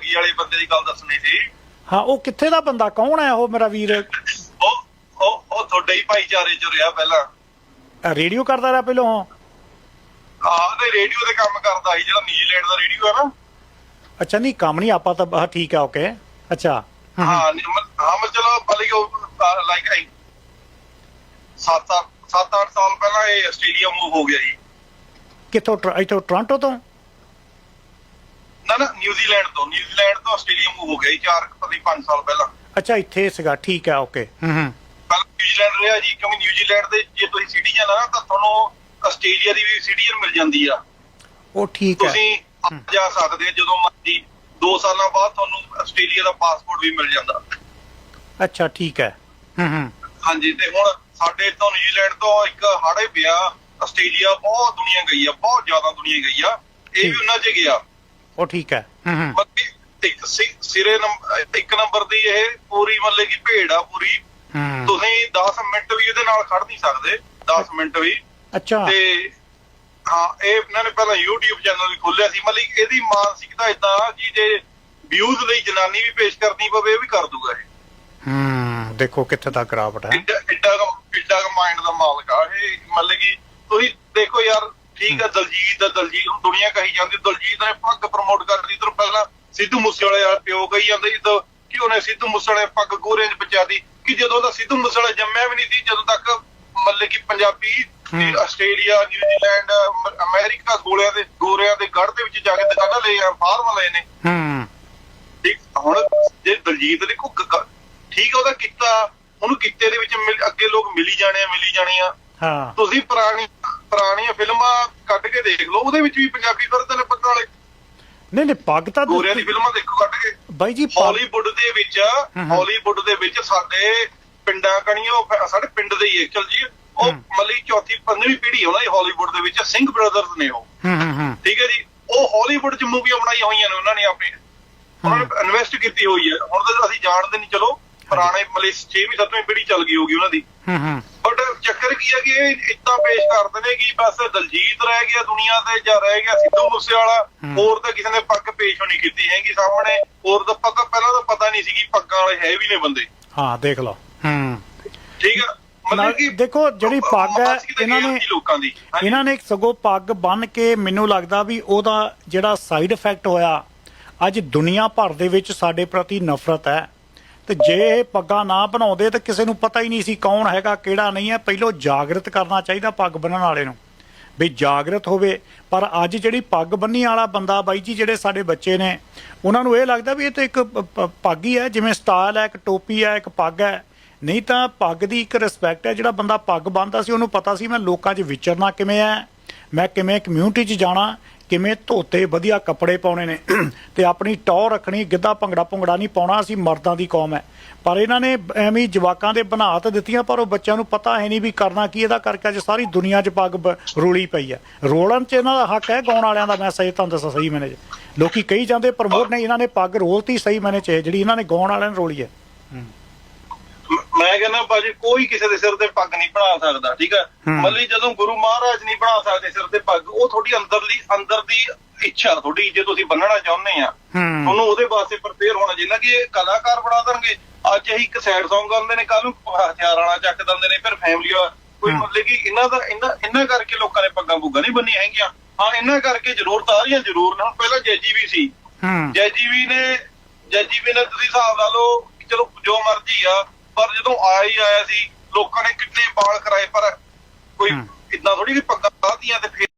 ਕਲਗੀ ਵਾਲੇ ਬੰਦੇ ਦੀ ਗੱਲ ਦੱਸਣੀ ਸੀ। ਹਾਂ ਉਹ ਕਿੱਥੇ ਦਾ ਬੰਦਾ? ਕੌਣ ਹੈ ਉਹ ਮੇਰਾ ਵੀਰ? ਉਹ ਉਹ ਉਹ ਤੁਹਾਡੇ ਹੀ ਭਾਈਚਾਰੇ ਚ ਰਿਹਾ ਪਹਿਲਾਂ। ਰੇਡੀਓ ਕਰਦਾ ਰਿਹਾ ਪਹਿਲਾਂ ਆਹ ਤੇ ਰੇਡੀਓ ਤੇ ਕੰਮ ਕਰਦਾ ਸੀ ਜਿਹੜਾ ਨਿਊਜ਼ੀਲੈਂਡ ਦਾ ਰੇਡੀਓ ਹੈ ਨਾ। ਅੱਛਾ ਨਹੀਂ ਕੰਮ ਨਹੀਂ ਆਪਾਂ ਤਾਂ ਠੀਕ ਹੈ ਓਕੇ ਅੱਛਾ। ਹਾਂ ਹਾਂ ਮੈਂ ਚਲੋ ਬਲਕਿ ਉਹ ਲਾਈਕ ਆਈ। 7 7 8 ਸਾਲ ਪਹਿਲਾਂ ਇਹ ਆਸਟ੍ਰੇਲੀਆ ਮੂਵ ਹੋ ਗਿਆ ਜੀ। ਕਿੱਥੋਂ ਇੱਥੋਂ ਟੋਰਾਂਟੋ ਤੋਂ? ਨਾ ਨਾ ਨਿਊਜ਼ੀਲੈਂਡ ਤੋਂ। ਨਿਊਜ਼ੀਲੈਂਡ ਤੋਂ ਆਸਟ੍ਰੇਲੀਆ ਮੂਵ ਹੋ ਗਿਆ ਜੀ 4 ਪਤੀ 5 ਸਾਲ ਪਹਿਲਾਂ। ਅੱਛਾ ਇੱਥੇ ਸੀਗਾ ਠੀਕ ਹੈ ਓਕੇ ਹੂੰ ਹੂੰ। ਪਹਿਲਾਂ ਨਿਊਜ਼ੀਲੈਂਡ ਰਿਹਾ ਜੀ ਕਿਉਂਕਿ ਨਿਊਜ਼ੀਲੈਂਡ ਦੇ ਜੇ ਤੁਸੀਂ ਸਿਟੀਜ਼ਨ ਆ ਨਾ ਤਾਂ ਤੁਹਾਨੂੰ ਆਸਟ੍ਰੇਲੀਆ ਦੀ ਵੀ ਸਿਟੀਜ਼ਨ ਮਿਲ ਜਾਂਦੀ ਆ। ਉਹ ਠੀਕ ਹੈ ਤੁਸੀਂ ਆ ਜਾ ਸਕਦੇ ਆ ਜਦੋਂ ਮਰਜ਼ੀ। 2 ਸਾਲਾਂ ਬਾਅਦ ਤੁਹਾਨੂੰ ਆਸਟ੍ਰੇਲੀਆ ਦਾ ਪਾਸਪੋਰਟ ਵੀ ਮਿਲ ਜਾਂਦਾ। ਅੱਛਾ ਠੀਕ ਹੈ ਹੂੰ ਹੂੰ। ਹਾਂਜੀ ਤੇ ਹੁਣ ਸਾਡੇ ਤੋਂ ਨਿਊਜ਼ੀਲੈਂਡ ਤੋਂ ਇੱਕ ਹਾੜੇ ਪਿਆ ਆਸਟ੍ਰੇਲੀਆ ਬਹੁਤ ਦੁਨੀਆ ਗਈ ਆ ਬਹੁਤ ਜ਼ਿਆਦਾ ਦੁਨੀਆ ਗਈ ਆ। ਇਹ ਵੀ। ਉਹਨਾਂ 'ਚ ਗਿਆ। ਉਹ ਠੀਕ ਹੈ। ਹੂੰ ਹੂੰ। ਬਾਕੀ ਇੱਕ ਸਿ- ਸਿਰੇ ਨੰਬਰ ਇੱਕ ਨੰਬਰ ਦੀ ਇਹ ਪੂਰੀ ਮਤਲਬ ਕਿ ਭੇਡ ਆ ਪੂਰੀ। ਹੂੰ। ਤੁਸੀਂ 10 ਮਿੰਟ ਵੀ ਇਹਦੇ ਨਾਲ ਖੜ ਨਹੀਂ ਸਕਦੇ 10 ਮਿੰਟ ਵੀ। ਅੱਛਾ। ਤੇ ਹਾਂ ਇਹ ਇਹਨਾਂ ਨੇ ਪਹਿਲਾਂ YouTube ਚੈਨਲ ਵੀ ਖੋਲਿਆ ਸੀ ਮਤਲਬ ਕਿ ਇਹਦੀ ਮਾਨਸਿਕਤਾ ਇਦਾਂ ਕਿ ਜੇ ਵਿਊਜ਼ ਲਈ ਜਨਾਨੀ ਵੀ ਪੇਸ਼ ਕਰਨੀ ਪਵੇ ਇਹ ਵੀ ਕਰ ਦੂਗਾ ਇਹ। ਹੂੰ ਦੇਖੋ ਕਿੱਥੇ ਤੱਕ ਰਾਵਟ ਹੈ। ਇੱਡਾ ਇੱਡਾ ਕੁ- ਇੱਡਾ ਮਾਈਂਡ ਦਾ ਮਾਲਕ ਆ ਇਹ ਮਤਲਬ ਕਿ ਤੁਸੀਂ ਦੇਖੋ ਯਾਰ ਠੀਕ ਆ ਦਲਜੀਤ ਦਾ ਦਲਜੀਤ ਨੂੰ ਦੁਨੀਆ ਕਹੀ ਜਾਂਦੀ ਦਲਜੀਤ ਨੇ ਪੱਗ ਪ੍ਰਮੋਟ ਕਰਦੀ ਤੋਂ ਪਹਿਲਾਂ ਸਿੱਧੂ ਮੂਸੇਵਾਲੇ ਵਾਲਾ ਪਿਓ ਕਹੀ ਜਾਂਦੇ ਜਦੋਂ ਕਿ ਉਹਨੇ ਸਿੱਧੂ ਮੂਸੇਵਾਲੇ ਪੱਗ ਗੋਰਿਆਂ 'ਚ ਪਹੁੰਚਾਦੀ ਕਿ ਜਦੋਂ ਦਾ ਸਿੱਧੂ ਮੂਸੇਵਾਲਾ ਜੰਮਿਆ ਵੀ ਨਹੀਂ ਸੀ ਜਦੋਂ ਤੱਕ ਮਤਲਬ ਕਿ ਪੰਜਾਬੀ ਹੂੰ। ਆਸਟ੍ਰੇਲੀਆ ਨਿਊਜ਼ੀਲੈਂਡ ਅਮ- ਅਮਰੀਕਾ ਗੋਲਿਆਂ ਦੇ ਗੋਰਿਆਂ ਦੇ ਗੜ ਦੇ ਵਿੱਚ ਜਾ ਕੇ ਦੁਕਾਨਾਂ ਲਏ ਆ ਫਾਰਮ ਲਏ ਨੇ। ਹੂੰ। ਠੀਕ ਹੁਣ ਜੇ ਦਲਜੀਤ ਦੇ ਕੋ ਠੀਕ ਉਹਦਾ ਕੀਤਾ ਉਹਨੂੰ ਕਿੱਤੇ ਦੇ ਵਿੱਚ ਮਿਲ- ਅੱਗੇ ਲੋਕ ਮਿਲੀ ਜਾਣੇ ਆ ਮਿਲੀ ਜਾਣੇ ਆ। ਹਾਂ। ਤੁਸੀਂ ਪੁਰਾਣੀ ਪੁਰਾਣੀਆਂ ਫਿਲਮਾਂ ਕੱਢ ਕੇ ਦੇਖ ਲਓ ਉਹਦੇ ਵਿੱਚ ਵੀ ਪੰਜਾਬੀ ਫਿਰਦੇ ਨੇ ਪੱਗਾਂ ਵਾਲੇ। ਨਹੀਂ ਨਹੀਂ ਪੱਗ ਤਾਂ ਗੋਰਿਆਂ ਦੀ ਫਿਲਮਾਂ ਦੇਖੋ ਕੱਢ ਕੇ। ਬਾਈ ਜੀ ਹਾਲੀਵੁੱਡ ਦੇ ਵਿੱਚ। ਹਾਲੀਵੁੱਡ ਦੇ ਵਿੱਚ ਸਾਡੇ ਪਿੰਡਾਂ ਕਣੀਓ ਸਾਡੇ ਪਿੰਡ ਦੇ ਹੀ ਐਕਚੁਅਲ ਜੀ। ਉਹ। ਮਲੀ ਚੌਥੀ ਪੰਜਵੀਂ ਪੀੜ੍ਹੀ ਹੋਣਾ ਹਾਲੀਵੁੱਡ ਦੇ ਵਿੱਚ ਸਿੰਘ ਬ੍ਰਦਰਸ ਨੇ ਉਹ। ਹੂੰ ਹੂੰ ਹੂੰ। ਠੀਕ ਹੈ ਜੀ? ਉਹ ਹਾਲੀਵੁੱਡ 'ਚ ਮੂਵੀਆਂ ਬਣਾਈਆਂ ਹੋਈਆਂ ਨੇ ਉਹਨਾਂ ਨੇ ਆਪਣੀ। ਉਹਨਾਂ ਨੇ ਇਨਵੈਸਟ ਕੀਤੀ ਹੋਈ ਹੈ। ਹੁਣ ਤਾਂ ਅਸੀਂ ਜਾਣਦੇ ਨਹੀਂ ਚਲੋ ਪੁਰਾਣੇ ਮਲੇ 6ਵੀਂ 7ਵੀਂ ਪੀੜ੍ਹੀ ਚੱਲ ਗਈ ਹੋਗੀ ਉਹਨਾਂ ਦੀ। ਹੂੰ ਹੂੰ। ਬਟ ਚੱਕਰ ਕੀ ਹੈ ਕਿ ਇਹ ਇਦਾਂ ਪੇਸ਼ ਕਰਦੇ ਨੇ ਕਿ ਬਸ ਦਲਜੀਤ ਰਹਿ ਗਿਆ ਦੁਨੀਆ ਤੇ ਜਾਂ ਰਹਿ ਗਿਆ ਸਿੱਧੂ ਮੂਸੇਵਾਲਾ। ਹੋਰ ਤਾਂ ਕਿਸੇ ਨੇ ਪੱਗ ਪੇਸ਼ ਨਹੀਂ ਕੀਤੀ ਹੈਗੀ ਸਾਹਮਣੇ। ਹੋਰ ਤਾਂ ਪੱਗ ਪਹਿਲਾਂ ਤਾਂ ਪਤਾ ਨਹੀਂ ਸੀ ਕਿ ਪੱਗਾਂ ਵਾਲੇ ਹੈ ਵੀ ਨੇ ਬੰਦੇ। ਹਾਂ ਦੇਖ ਲਓ। ਹੂੰ। ਠੀਕ ਆ? ਨਾਲ ਮਤਲਬ ਕਿ ਦੇਖੋ ਜਿਹੜੀ ਪੱਗ ਹੈ ਇਹਨਾਂ ਨੇ। ਇਹਨਾਂ ਨੇ ਇੱਕ ਸਗੋਂ ਪੱਗ ਬੰਨ ਕੇ ਮੈਨੂੰ ਲੱਗਦਾ ਵੀ ਉਹਦਾ ਜਿਹੜਾ ਸਾਈਡ ਇਫੈਕਟ ਹੋਇਆ ਅੱਜ ਦੁਨੀਆ ਭਰ ਦੇ ਵਿੱਚ ਸਾਡੇ ਪ੍ਰਤੀ ਨਫ਼ਰਤ ਹੈ। ਤੇ ਜੇ ਇਹ ਪੱਗਾਂ ਨਾ ਬਣਾਉਂਦੇ ਤਾਂ ਕਿਸੇ ਨੂੰ ਪਤਾ ਹੀ ਨਹੀਂ ਸੀ ਕੌਣ ਹੈਗਾ, ਕਿਹੜਾ ਨਹੀਂ ਹੈ, ਪਹਿਲੋਂ ਜਾਗਰਤ ਕਰਨਾ ਚਾਹੀਦਾ ਪੱਗ ਬੰਨਣ ਵਾਲੇ ਨੂੰ। ਵੀ ਜਾਗਰਤ ਹੋਵੇ, ਪਰ ਅੱਜ ਜਿਹੜੀ ਪੱਗ ਬੰਨੀ ਵਾਲਾ ਬੰਦਾ ਬਾਈ ਜੀ, ਜਿਹੜੇ ਸਾਡੇ ਬੱਚੇ ਨੇ, ਉਹਨਾਂ ਨੂੰ ਇਹ ਲੱਗਦਾ ਵੀ ਇਹ ਤਾਂ ਇੱਕ ਪੱਗ ਹੀ ਹੈ, ਜਿਵੇਂ ਸਟਾਈਲ ਹੈ, ਇੱਕ ਟੋਪੀ ਹੈ, ਇੱਕ ਪੱਗ ਹੈ। ਨਹੀਂ ਤਾਂ ਪੱਗ ਦੀ ਇੱਕ ਰਿਸਪੈਕਟ ਹੈ, ਜਿਹੜਾ ਬੰਦਾ ਪੱਗ ਬੰਨਦਾ ਸੀ, ਉਹਨੂੰ ਪਤਾ ਸੀ ਮੈਂ ਲੋਕਾਂ 'ਚ ਵਿਚਰਨਾ ਕਿਵੇਂ ਹੈ, ਮੈਂ ਕਿਵੇਂ ਕਮਿਊਨਿਟੀ 'ਚ ਜਾਣਾ ਕਿਵੇਂ ਧੋਤੇ, ਵਧੀਆ ਕੱਪੜੇ ਪਾਉਣੇ ਨੇ। ਤੇ ਆਪਣੀ ਟੌਰ ਰੱਖਣੀ, ਗਿੱਧਾ ਭੰਗੜਾ ਭੰਗੜਾ ਨਹੀਂ ਪਾਉਣਾ, ਅਸੀਂ ਮਰਦਾਂ ਦੀ ਕੌਮ ਹੈ। ਪਰ ਇਹਨਾਂ ਨੇ ਐਵੇਂ ਜਵਾਕਾਂ ਦੇ ਬਣਾ ਤਾਂ ਦਿੱਤੀਆਂ, ਪਰ ਉਹ ਬੱਚਿਆਂ ਨੂੰ ਪਤਾ ਹੈ ਨਹੀਂ ਵੀ ਕਰਨਾ ਕੀ, ਇਹਦਾ ਕਰਕੇ ਅੱਜ ਸਾਰੀ ਦੁਨੀਆ 'ਚ ਪੱਗ ਬ- ਰੋਲੀ ਪਈ ਹੈ। ਰੋਲਣ 'ਚ ਇਹਨਾਂ ਦਾ ਹੱਕ ਹੈ, ਗਾਉਣ ਵਾਲਿਆਂ ਦਾ ਮੈਂ ਸਹੀ, ਤੁਹਾਨੂੰ ਦੱਸਾਂ ਸਹੀ ਮੈਨੇ। ਲੋਕੀ ਕਹੀ ਜਾਂਦੇ ਪ੍ਰਮੋਟ ਨੇ, ਇਹਨਾਂ ਨੇ ਪੱਗ ਰੋਲਤੀ ਸਹੀ ਮੈਨੇ 'ਚ ਜਿਹੜੀ ਇਹਨਾਂ ਨੇ ਗਾਉਣ ਵਾਲਿਆਂ ਨੇ ਰੋਲੀ ਹੈ। ਮ- ਕਹਿੰਦਾ ਬਾਜੀ ਕੋਈ ਕਿਸੇ ਦੇ ਸਿਰ ਤੇ ਪੱਗ ਨਹੀਂ ਬਣਾ ਸਕਦਾ ਠੀਕ ਹੈ। ਮੱਲੀ ਜਦੋਂ ਗੁਰੂ ਮਹਾਰਾਜ ਨਹੀਂ ਬਣਾ ਸਕਦੇ ਸਿਰ ਤੇ ਪੱਗ ਉਹ ਤੁਹਾਡੀ ਅੰਦਰਲੀ ਅੰਦਰ ਦੀ ਇੱਛਾ ਤੁਹਾਡੀ ਜੇ ਤੁਸੀਂ ਬੰਨਣਾ ਚਾਹੁੰਦੇ ਆ। ਤੁਹਾਨੂੰ ਉਹਦੇ ਵਾਸਤੇ ਪ੍ਰਪੇਅਰ ਹੋਣਾ ਚਾਹੀਦਾ ਕਿ ਇਹ ਕਲਾਕਾਰ ਬਣਾ ਦੇਣਗੇ। ਅੱਜ ਅਸੀਂ ਇੱਕ ਸੈਡ Song ਗਾਉਂਦੇ ਨੇ ਕੱਲ ਨੂੰ ਹਥਿਆਰ ਵਾਲਾ ਚੱਕ ਦਿੰਦੇ ਨੇ ਫਿਰ ਫੈਮਿਲੀ ਕੋਈ। ਮਤਲਬ ਕਿ ਇਹਨਾਂ ਦਾ ਇਹਨਾਂ ਇਹਨਾਂ ਕਰਕੇ ਲੋਕਾਂ ਨੇ ਪੱਗਾਂ ਪੁੱਗਾਂ ਨਹੀਂ ਬੰਨੀਆਂ ਹੈਗੀਆਂ। ਹਾਂ ਇਹਨਾਂ ਕਰਕੇ ਜ਼ਰੂਰ ਤਾਰੀਆਂ ਜ਼ਰੂਰ ਨੇ। ਪਹਿਲਾਂ ਜੈਜੀ ਵੀ ਸੀ। ਹੂੰ। ਜੈਜੀਵੀ ਨੇ ਜੈਜੀਵੀ ਨੇ ਤੁਸੀਂ ਹਿਸਾਬ ਲਾ ਲਓ ਚਲੋ ਜੋ ਮਰਜ਼ੀ ਆ ਪਰ ਜਦੋਂ ਆਇਆ ਹੀ ਆਇਆ ਸੀ ਲੋਕਾਂ ਨੇ ਕਿੰਨੇ ਬਾਲ ਕਰਾਏ ਪਰ ਕੋਈ। ਇਦਾਂ ਥੋੜੀ ਕਿ ਪੱਗਾਂ ਲਾਦੀਆਂ ਤੇ ਫਿਰ